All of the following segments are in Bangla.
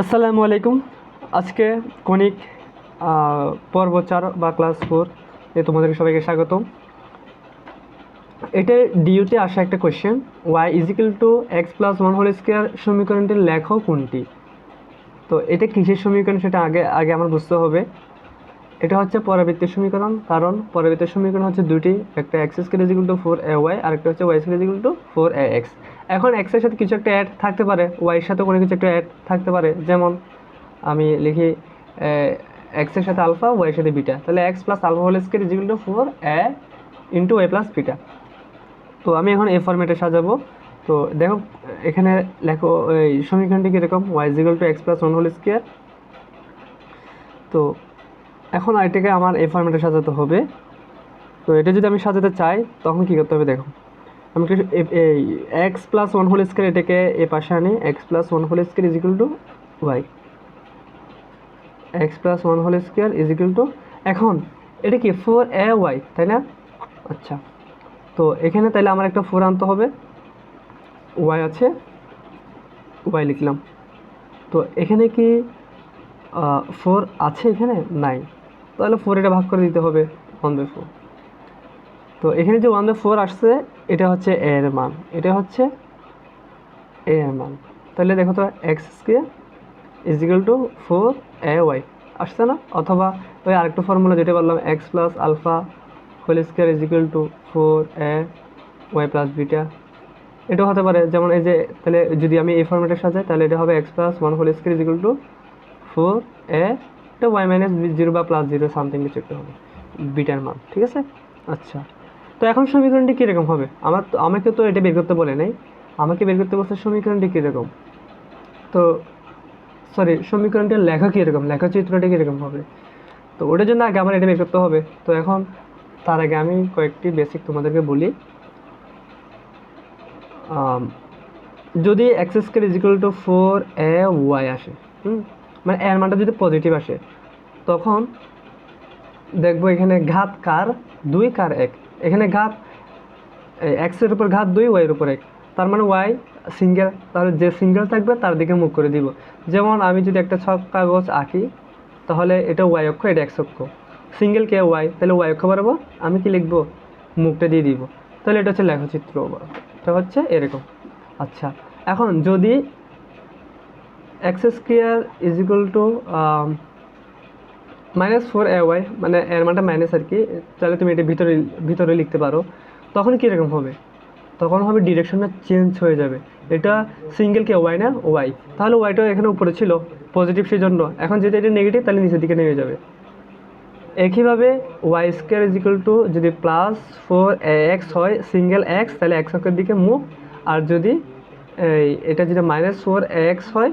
আসসালামু আলাইকুম। আজকে কনিক পর্ব চার বা ক্লাস ফোর এ তোমাদেরকে সবাইকে স্বাগতম। এটা ডিউতে আসা একটা question y is equal to x plus one whole square সমীকরণটির লেখক কোনটি? তো এটা কিসের সমীকরণ সেটা আগে আগে আমার বুঝতে হবে। এটা হচ্ছে পরাবৃত্তের সমীকরণ, কারণ পরাবৃত্তের সমীকরণ হচ্ছে দুটি একটা x square is equal to four a y আর একটা হচ্ছে y square is equal to four a x এখন এক্সের সাথে কিছু একটা অ্যাড থাকতে পারে ওয়াইয়ের সাথে কোনো কিছু একটা অ্যাড থাকতে পারে। যেমন আমি লিখি এক্সের সাথে আলফা ওয়াইয়ের সাথে বিটা তাহলে x plus alpha whole square is equal to four a into y plus beta তো আমি এখন এই ফর্মেটে সাজাবো। তো দেখো, এখানে লেখো, এই সমীকরণটি কীরকম? Y is equal to x plus one whole square তো এখন এটাকে আমার এই ফর্মেটে সাজাতে হবে। তো এটা যদি আমি সাজাতে চাই, তখন কী করতে হবে দেখো। আমি এই x plus one whole square এটাকে এ পাশে আনি। X plus one whole square is equal to y x plus one whole square is equal to এখন এটা কি ফোর এ ওয়াই তাই না? আচ্ছা। তো এখানে তাহলে আমার একটা ফোর আনতে হবে। ওয়াই আছে। ওয়াই লিখলাম। তো এখানে কি ফোর আছে এখানে? নাই। তাহলে ফোর এটা ভাগ করে দিতে হবে ওয়ান বাই ফোর তো এখানে যে ওয়ান বাই ফোর আসছে, এটা হচ্ছে এর মান। এটা হচ্ছে এ এর মান। তাহলে দেখো তো x square is equal to four a y আসছে না? অথবা ওই আরেকটা ফর্মুলা যেটা বললাম x plus alpha whole square is equal to four a y plus beta এটাও হতে পারে, যেমন এই যে, তাহলে যদি আমি এই ফর্মেটে সাজাই, তাহলে এটা হবে x plus one whole square is equal to four a এটা ওয়াই মাইনাস জিরো বা প্লাস জিরো সামথিং কিছু একটা হবে বিটার মান, ঠিক আছে? আচ্ছা তো এখন সমীকরণটি কীরকম হবে? আমার তো, আমাকে তো এটা বের করতে বলে নাই। আমাকে বের করতে বলছে সমীকরণটি কীরকম? তো সরি সমীকরণটির লেখা কীরকম? লেখা চিত্রটি কীরকম হবে? তো ওটার জন্য আগে আমার এটা বের করতে হবে। তো এখন, তার আগে আমি কয়েকটি বেসিক তোমাদেরকে বলি। যদি x square is equal to four a y আসে, হুম? মানে এর মানটা যদি পজিটিভ আসে তখন দেখব এখানে ঘাত কার? দুই কার এক। এখানে ঘাত এক্সের উপর ঘাত দুই ওয়াইয়ের উপর এক। তার মানে ওয়াই সিঙ্গেল তাহলে যে সিঙ্গেল থাকবে তার দিকে মুখ করে দিব। যেমন আমি যদি একটা ছক কাগজ আঁকি, তাহলে এটা ওয়াই অক্ষ, এটা এক্স অক্ষ। সিঙ্গেল কে ওয়াই তাহলে ওয়াই অক্ষ বাড়াবো। আমি কি লিখব? মুখটা দিয়ে দিব। তাহলে এটা হচ্ছে লেখচিত্র এটা হচ্ছে এরকম। আচ্ছা এখন যদি x square is to minus four a y মানে এর মানটা মাইনাস আর কি, তাহলে তুমি এটা ভিতরে ভিতরে লিখতে পারো। তখন কীরকম হবে? তখন হবে ডিরেকশনটা চেঞ্জ হয়ে যাবে। এটা সিঙ্গেল কে ওয়াই না ওয়াই তাহলে ওয়াইটা এখানে উপরে ছিল পজিটিভ সেই জন্য এখন যেটা এটা নেগেটিভ তাহলে নিচের দিকে নেমে যাবে। একইভাবে y square is equal to যদি প্লাস ফোর এক্স হয় সিঙ্গেল এক্স তাহলে এক্স অক্ষের দিকে মুভ আর যদি এটা যদি মাইনাস ফোর এক্স হয়,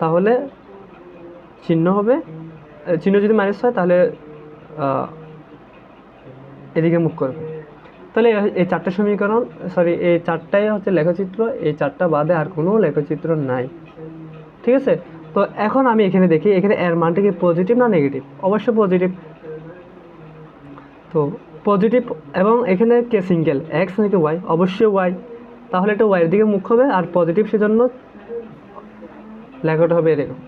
তাহলে চিহ্ন হবে চিহ্ন যদি মাইনাস হয়, তাহলে এদিকে মুখ করবে। তাহলে এই- চারটে সমীকরণ সরি এই চারটাই হচ্ছে লেখচিত্র, এই চারটা বাদে আর কোনো লেখচিত্র নাই। ঠিক আছে? তো এখন আমি এখানে দেখি, এখানে এর মানটা কি পজিটিভ না নেগেটিভ অবশ্যই পজিটিভ তো পজিটিভ এবং এখানে কে সিঙ্গেল এক্স নাকি ওয়াই অবশ্যই ওয়াই তাহলে এটা ওয়াইয়ের দিকে মুখ হবে, আর পজিটিভ সেজন্য লেখাটা হবে এরকম।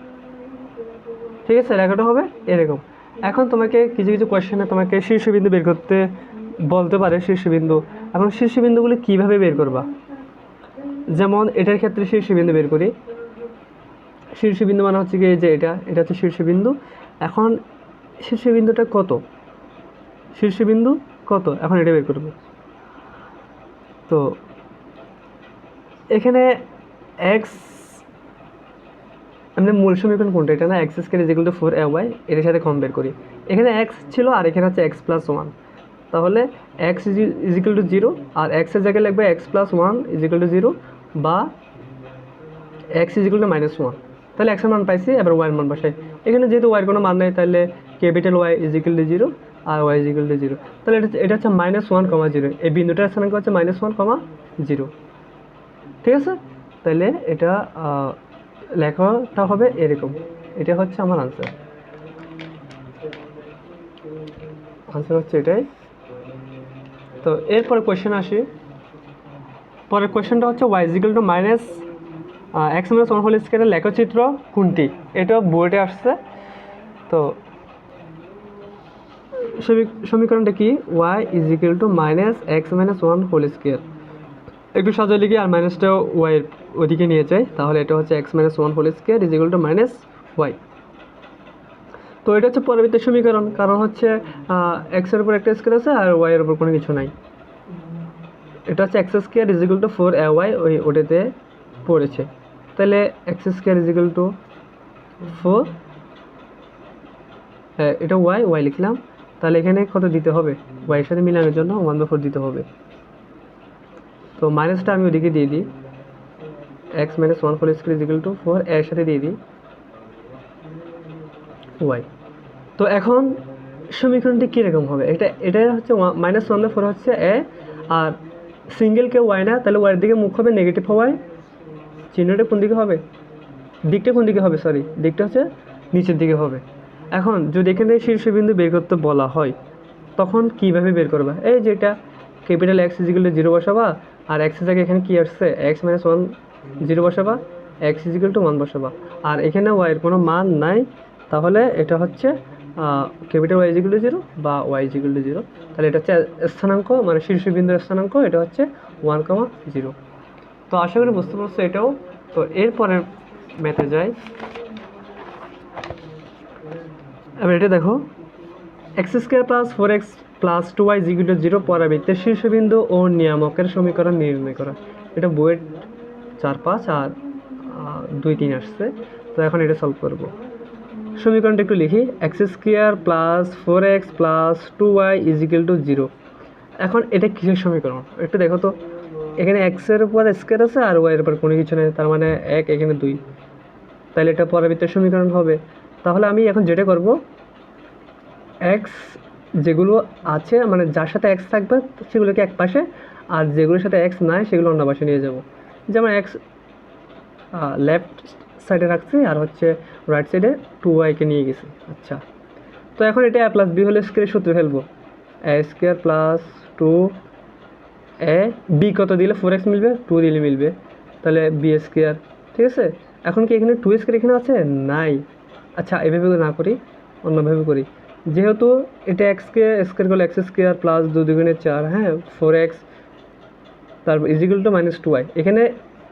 ঠিক আছে, লেখাটা হবে এরকম। এখন তোমাকে কিছু কিছু কোয়েশ্চেনে তোমাকে শীর্ষবিন্দু বের করতে বলতে পারে শীর্ষবিন্দু। এখন শীর্ষবিন্দুগুলি কীভাবে বের করবা? যেমন এটার ক্ষেত্রে শীর্ষবিন্দু বের করি। শীর্ষবিন্দু মানে হচ্ছে কি যে এটা এটা হচ্ছে শীর্ষবিন্দু। এখন শীর্ষবিন্দুটা কত? শীর্ষবিন্দু কত? এখন এটা বের করব। তো এখানে এক্স আমরা মূল সমীকরণ কোনটা? এটা না x square is to four a y এটার সাথে কম্পেয়ার করি। এখানে এক্স ছিল আর এখানে হচ্ছে এক্স প্লাস ওয়ান তাহলে x is equal to zero আর এক্সের জায়গায় লিখবে x plus one is equal to zero বা x is equal to minus one তাহলে এক্সের মান পাইছি, এবার ওয়াইয়ের মান বসাই। এখানে যেহেতু ওয়াইয়ের কোনো মান নেই, তাহলে capital y is equal to zero R y is equal to zero তাহলে এটা এটা হচ্ছে মাইনাস ওয়ান কমা জিরো এই বিন্দুটার স্থানাঙ্ক হচ্ছে মাইনাস ওয়ান কমা জিরো ঠিক আছে? তাহলে এটা লেখাটা হবে এরকম। এটা হচ্ছে আমার আনসার আনসার হচ্ছে এটাই। তো এরপরে কোয়েশ্চেন আসি। পরের কোয়েশ্চেনটা হচ্ছে y is equal to minus x minus one whole স্কোয়ারের লেখচিত্র কোনটি? এটা বোর্ডে আসছে। তো সমী- সমীকরণটা কি? Y is equal to minus x minus one whole square একটু সাজালে কি আর মাইনাসটা ওয়াইয়ের ওদিকে নিয়ে যায় তাহলে এটা হচ্ছে x minus one whole square is to minus y তো এটা হচ্ছে পরবর্তী সমীকরণ, কারণ হচ্ছে এক্সের উপর একটা স্কোয়ার আছে আর ওয়াইয়ের উপর কোনো কিছু নাই। এটা হচ্ছে x square is equal to four a y ওই ওটাতে পড়েছে। তাহলে x square is equal to four এটা ওয়াই ওয়াই লিখলাম। তাহলে এখানে কত দিতে হবে? ওয়াইয়ের সাথে মিলানোর জন্য ওয়ান বাই ফোর দিতে হবে। তো মাইনাসটা আমি ওদিকে দিয়ে দিই। X minus one four square is equal to four এর সাথে দিয়ে দিই। ওয়াই তো এখন সমীকরণটি কীরকম হবে? এটা এটা হচ্ছে মাইনাস ওয়ান ফোর হচ্ছে এ আর সিঙ্গেলকে ওয়াই না, তাহলে ওয়াইয়ের দিকে মুখ হবে নেগেটিভ হওয়ায় চিহ্নটা কোন দিকে হবে? দিকটা কোন দিকে হবে? সরি দিকটা হচ্ছে নিচের দিকে হবে। এখন যদি এখানে শীর্ষবিন্দু বের করতে বলা হয়, তখন কীভাবে বের করবা? এই যেটা ক্যাপিটাল এক্স ইজিক্যাল জিরো বসাবা আর এক্স জায়গায় এখানে কি আসছে? X minus one zero বসাবা x is equal to one বসাবা। আর এখানে ওয়াইয়ের কোনো মান নাই, তাহলে এটা হচ্ছে capital y is equal to zero বা y is equal to zero তাহলে এটা হচ্ছে স্থানাঙ্ক মানে শীর্ষবিন্দুর স্থানাঙ্ক, এটা হচ্ছে ওয়ান কমা জিরো তো আশা করি বুঝতে পারছ এটাও। তো এরপরের ম্যাথে যাই। এবার এটা দেখো। X square plus four x plus two y জিগুলো zero পরাবৃত্তের শীর্ষবিন্দু ও নিয়ামকের সমীকরণ নির্ণয় করা। এটা বইয়ের চার পাঁচ আর দুই তিন আসছে। তো এখন এটা সলভ করব। সমীকরণটা একটু লিখি। X square plus four x plus two y is equal to zero এখন এটা কিসের সমীকরণ? একটু দেখো তো। এখানে এক্সের উপর স্কোয়ার আছে আর ওয়াইয়ের উপর কোনো কিছু নেই। তার মানে এক, এখানে দুই। তাহলে এটা পরাবৃত্তের সমীকরণ হবে। তাহলে আমি এখন যেটা করব এক্স যেগুলো আছে মানে যার সাথে এক্স থাকবে সেগুলোকে এক পাশে, আর যেগুলোর সাথে এক্স নাই সেগুলো অন্য পাশে নিয়ে যাব। যেমন এক্স লেফট সাইডে রাখছি, আর হচ্ছে রাইট সাইডে টু ওয়াইকে নিয়ে গেছি। আচ্ছা। তো এখন এটা এ প্লাস বি হলে স্কোয়ার সূত্রে ফেলব। A square plus two a b কত দিলে ফোর এক্স মিলবে? টু দিলে মিলবে। তাহলে বি স্কোয়ার ঠিক আছে? এখন কি এখানে টু স্কোয়ার এখানে আছে? নাই। আচ্ছা এভাবে না করি, অন্যভাবে করি। যেহেতু এটা এক্সকে স্কোয়ার করলে এক্স স্কোয়ার প্লাস দু দুগুণে চার হ্যাঁ ফোর এক্স তারপর is equal to minus two y এখানে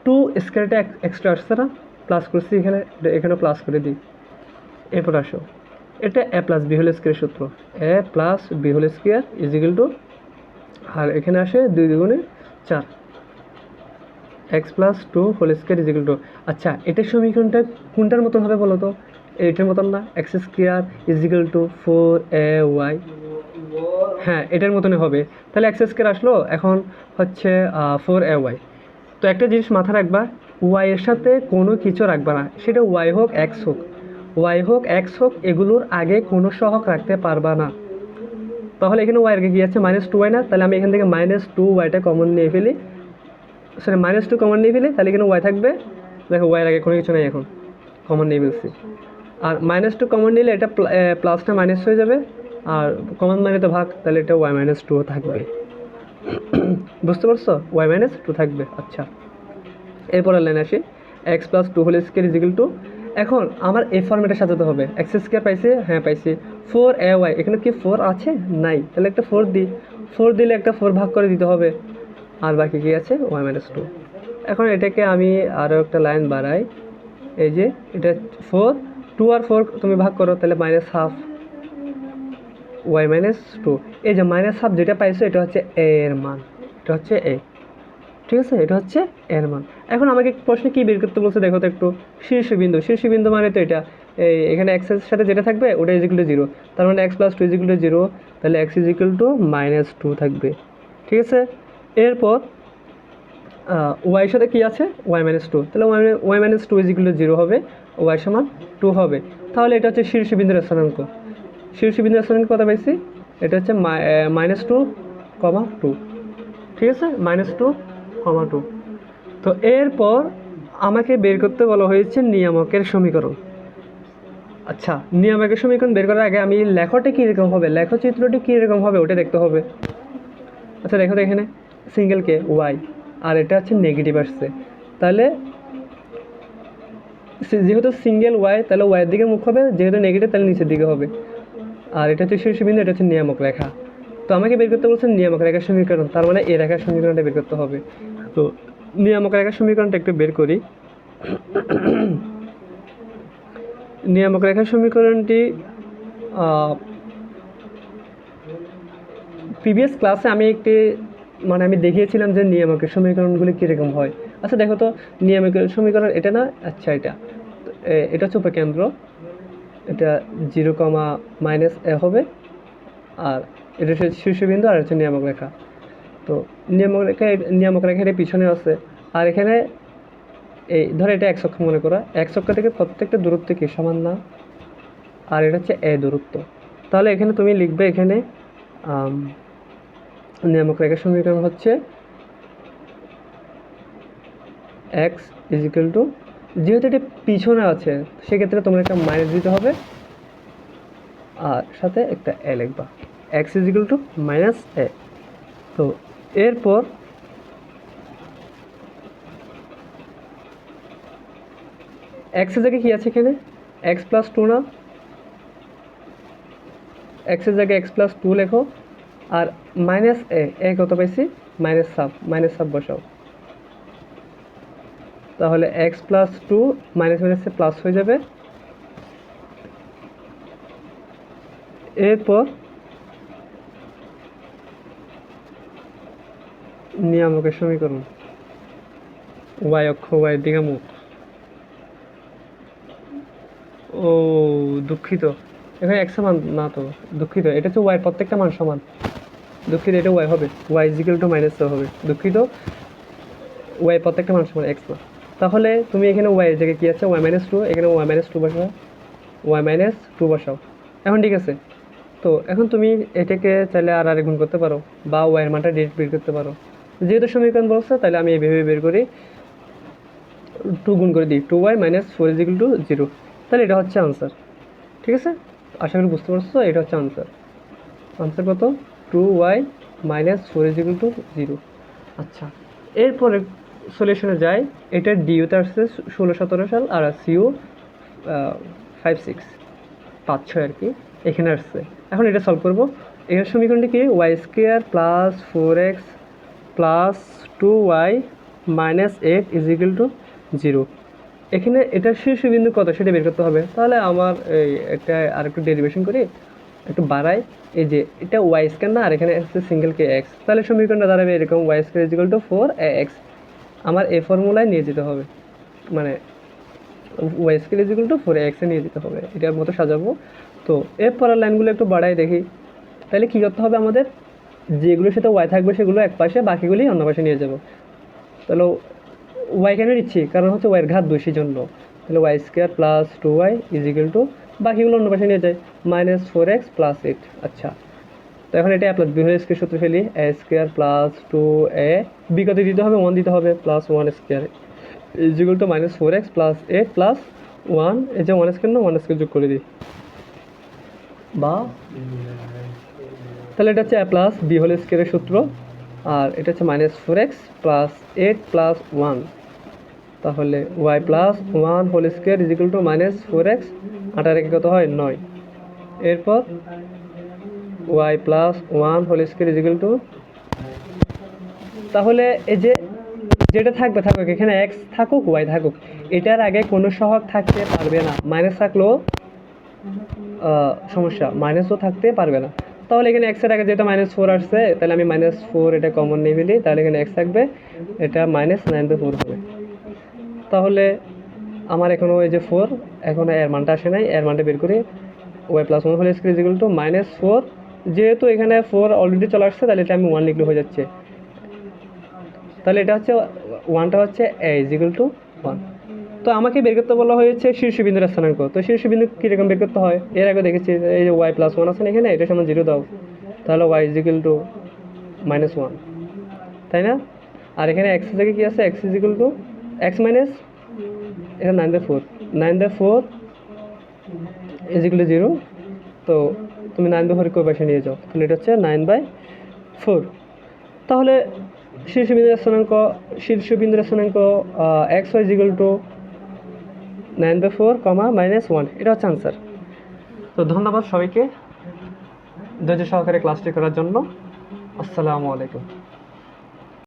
টু স্কোয়ারটা এক্সট্রা আসছে না প্লাস করছি, এখানে এখানে প্লাস করে দিই। এরপর আসো। এটা a plus b whole square সূত্র। A plus b whole square is equal to আর এখানে আসে দুই দুগুণে চার। X plus two whole square is equal to আচ্ছা এটার সমীকরণটা কোনটার মতন হবে বলো তো? এইটার মতন না x square is equal to four a y হ্যাঁ এটার মতনই হবে। তাহলে এক্স স্কোয়ার আসলো, এখন হচ্ছে ফোর এ ওয়াই তো একটা জিনিস মাথা রাখবা ওয়াই এর সাথে কোনো কিছু রাখবা না। সেটা ওয়াই হোক এক্স হোক। ওয়াই হোক এক্স হোক, এগুলোর আগে কোনো সহক রাখতে পারবা না। তাহলে এখানে ওয়াই কি আছে? মাইনাস টু ওয়াই না? তাহলে আমি এখান থেকে মাইনাস টু ওয়াইটা কমন নিয়ে ফেলি। সরি মাইনাস টু কমন নিয়ে ফেলি, তাহলে এখানে ওয়াই থাকবে। দেখো ওয়াইয়ের আগে কোনো কিছু নেই এখন। কমন নিয়ে ফেলছি। আর মাইনাস টু কমন নিলে এটা প্লাসটা মাইনাস হয়ে যাবে। আর কমন মানে তো ভাগ, তাহলে এটা ওয়াই মাইনাস টু থাকবে। বুঝতে পারছ? ওয়াই মাইনাস টু থাকবে আচ্ছা। এরপরের লাইন আসি। X plus two whole square is equal to এখন আমার এই ফর্মেটে সাজাতে হবে। এক্স স্কোয়ার পাইছে হ্যাঁ পাইছি। ফোর এ ওয়াই এখানে কি ফোর আছে? নাই। তাহলে একটা ফোর দিই। ফোর দিলে একটা ফোর ভাগ করে দিতে হবে। আর বাকি কি আছে? ওয়াই মাইনাস টু এখন এটাকে আমি আরও একটা লাইন বাড়াই। এই যে, এটা ফোর টু আর ফোর তুমি ভাগ করো, তাহলে minus half y minus two এই যে মাইনাস হাফ যেটা পাইছো, এটা হচ্ছে এ এর মান। এটা হচ্ছে এ ঠিক আছে? এটা হচ্ছে এর মান। এখন আমাকে প্রশ্নে কী বের করতে বলছে, দেখো তো একটু। শীর্ষবিন্দু। শীর্ষবিন্দু মানে তো এটা। এই এখানে এক্সের সাথে যেটা থাকবে, ওটা ইজিক্যাল টু জিরো তার মানে x plus two is equal to zero তাহলে x is equal to minus two থাকবে। ঠিক আছে? এরপর ওয়াইয়ের সাথে কী আছে? ওয়াই মাইনাস টু তাহলে y y minus two is equal to zero হবে ওয়াই সমান টু হবে। তাহলে এটা হচ্ছে শীর্ষবিন্দুর স্থানাঙ্ক। শীর্ষবিন্দুর স্থানাঙ্ক কত পাইছি? এটা হচ্ছে মাইনাস টু কমা টু ঠিক আছে? মাইনাস টু কমা টু তো এরপর আমাকে বের করতে বলা হয়েছে নিয়ামকের সমীকরণ। আচ্ছা নিয়ামকের সমীকরণ বের করার আগে আমি লেখটা কীরকম হবে? লেখচিত্রটি কীরকম হবে? ওটা দেখতে হবে। আচ্ছা দেখো তো এখানে সিঙ্গেল কে ওয়াই আর এটা হচ্ছে নেগেটিভ আসছে। তাহলে যেহেতু সিঙ্গেল ওয়াই তাহলে ওয়াইয়ের দিকে মুখ হবে, যেহেতু নেগেটিভ তাহলে নিচের দিকে হবে। আর এটা হচ্ছে শীর্ষবিন্দু এটা হচ্ছে নিয়ামক রেখা। তো আমাকে বের করতে বলছে নিয়ামক রেখার সমীকরণ, তার মানে এ রেখার সমীকরণটা বের করতে হবে। তো নিয়ামক রেখার সমীকরণটা একটু বের করি। নিয়ামক রেখার সমীকরণটি প্রিভিয়াস ক্লাসে আমি একটি মানে আমি দেখিয়েছিলাম যে নিয়ামকের সমীকরণগুলি কীরকম হয়। আচ্ছা দেখো তো, নিয়ামকের সমীকরণ এটা না? আচ্ছা এটা। এটা হচ্ছে উপকেন্দ্র। এটা জিরো কমা মাইনাস এ হবে। আর এটা হচ্ছে শীর্ষবিন্দু আর হচ্ছে নিয়ামক রেখা। তো নিয়ামক রেখা নিয়ামক রেখা এটা পিছনে আছে। আর এখানে এই, ধরো এটা এক অক্ষ মনে করা। এক অক্ষ থেকে প্রত্যেকটা দূরত্ব কি সমান না? আর এটা হচ্ছে এ দূরত্ব। তাহলে এখানে তুমি লিখবে এখানে নিয়ামক রেখার সমীকরণ হচ্ছে এক্স ইজিক্যাল টু যেহেতু এটা পিছনে আছে, সেক্ষেত্রে তোমার একটা মাইনাস দিতে হবে, আর সাথে একটা এ লিখবা। X is equal to minus a তো এরপর এক্সের জায়গায় কী আছে এখানে? এক্স প্লাস টু না? এক্সের জায়গায় এক্স প্লাস টু লেখো। আর মাইনাস এ এ কত পাইছি? মাইনাস সাব মাইনাস সাব বসাও। তাহলে এক্স প্লাস টু মাইনাস মাইনাসে প্লাস হয়ে যাবে। এরপর নিয়ামকের সমীকরণ। ওয়াই অক্ষ ওয়াই দিকে মুখ ও, দুঃখিত। এখানে এক সমান না তো, দুঃখিত। এটা হচ্ছে ওয়াই প্রত্যেকটা মান সমান। দুঃখিত, এটা ওয়াই হবে। ওয়াই ইজিক্যাল টু মাইনাস হবে। দুঃখিত ওয়াই প্রত্যেকটা মান সমান এক্স না তাহলে তুমি এখানে ওয়াই জায়গায় কী আছে? ওয়াই মাইনাস টু এখানে ওয়াই মাইনাস টু বসাও। ওয়াই মাইনাস টু বসাও। এখন ঠিক আছে। তো এখন তুমি এটাকে চাইলে আর আরেক গুণ করতে পারো, বা ওয়াইয়ের মানটা ডিরেক্ট বের করতে পারো। যেহেতু সমীকরণ বলছে, তাহলে আমি এইভাবে বের করি। টু গুণ করে দিই। Two y minus four is equal to zero তাহলে এটা হচ্ছে আনসার ঠিক আছে? আশা করি বুঝতে পারছ, এটা হচ্ছে আনসার আনসার কত? Two y minus four is equal to zero আচ্ছা এরপরে সলিউশনে যাই। এটা ডিউতে আসছে ষোলো সতেরো সাল আর সিও ফাইভ সিক্স পাঁচ ছয় আর কি, এখানে আসছে। এখন এটা সলভ করব। এর সমীকরণটি কি? Y square plus four x plus two y minus eight is equal to zero এখানে এটার শীর্ষবিন্দু কত সেটা বের করতে হবে। তাহলে আমার এই একটা আর একটু ডেরিভেশন করি, একটু বাড়াই। এই যে, এটা ওয়াই স্কোয়ার না, আর এখানে হচ্ছে সিঙ্গেল কে এক্স তাহলে সমীকরণটা দাঁড়াবে এরকম y square is equal to four x আমার এ ফর্মুলায় নিয়ে যেতে হবে। মানে y square is equal to four এক্সে নিয়ে যেতে হবে। এটার মতো সাজাবো। তো এর পরের লাইনগুলো একটু বাড়াই দেখি। তাহলে কী করতে হবে আমাদের? যেগুলোর সাথে ওয়াই থাকবে, সেগুলো এক পাশে, বাকিগুলি অন্য পাশে নিয়ে যাব। তাহলে ওয়াই কেন নিচ্ছি কারণ হচ্ছে ওয়াইয়ের ঘাত দুই জন্য তাহলে y square plus two y is equal to বাকিগুলো অন্য পাশে নিয়ে যায় minus four x plus eight আচ্ছা। তো এখন এটা প্লাস বি হোল স্কোয়ার সূত্র ফেলি। A square plus two a b কত দিতে হবে ওয়ান দিতে হবে plus one square is equal to minus four x plus eight plus one এই যে ওয়ান স্কোয়ার না ওয়ান স্কোয়ার যোগ করে দিই। বা? তাহলে এটা হচ্ছে এ প্লাস বি হোল স্কোয়ারের সূত্র। আর এটা হচ্ছে minus four x plus eight plus one তাহলে y plus one whole square is equal to minus four x আটার একে কত হয়? নয়। এরপর y plus one whole square is equal to তাহলে এই যে যেটা থাকবে, থাকুক, এখানে এক্স থাকুক ওয়াই থাকুক, এটার আগে কোনো সহগ থাকতে পারবে না। মাইনাস থাকলেও সমস্যা মাইনাসও থাকতে পারবে না। তাহলে এখানে এক্সের আগে যেটা মাইনাস ফোর আসছে, তাহলে আমি মাইনাস ফোর এটা কমন নিয়ে ফেলি, তাহলে এখানে এক্স থাকবে, এটা মাইনাস নাইন বাই ফোর হবে। আমার এখনও এই যে ফোর এখনও এর মানটা আসে নাই, এর মানটা বের করি। ওয়াই প্লাস ওয়ান হলে square is equal to minus four যেহেতু এখানে ফোর অলরেডি চলে আসছে, তাহলে এটা আমি ওয়ান লিখলে হয়ে যাচ্ছে। তাহলে এটা হচ্ছে ওয়ানটা হচ্ছে এ ইজিক্যাল টু ওয়ান তো আমাকে বের করতে বলা হয়েছে শীর্ষবিন্দুর স্থানাঙ্ক। তো শীর্ষবিন্দু কীরকম বের করতে হয়? এর আগে দেখেছি এই যে ওয়াই প্লাস ওয়ান আছে না এখানে, এটা সমান জিরো দাও। তাহলে y is equal to minus one তাই না? আর এখানে এক্স থেকে কী আছে? X is equal to x minus এটা nine by four nine by four is equal to zero তো তুমি নাইন বাই ফোর কই পাশে নিয়ে যাও। তাহলে এটা হচ্ছে নাইন বাই ফোর তাহলে শীর্ষবিন্দুর স্থানাঙ্ক শীর্ষবিন্দুর স্থানাঙ্ক x y is equal to nine by four comma minus one এটা হচ্ছে আনসার তো ধন্যবাদ সবাইকে ধৈর্য সহকারে ক্লাসটি করার জন্য। আসসালামু আলাইকুম।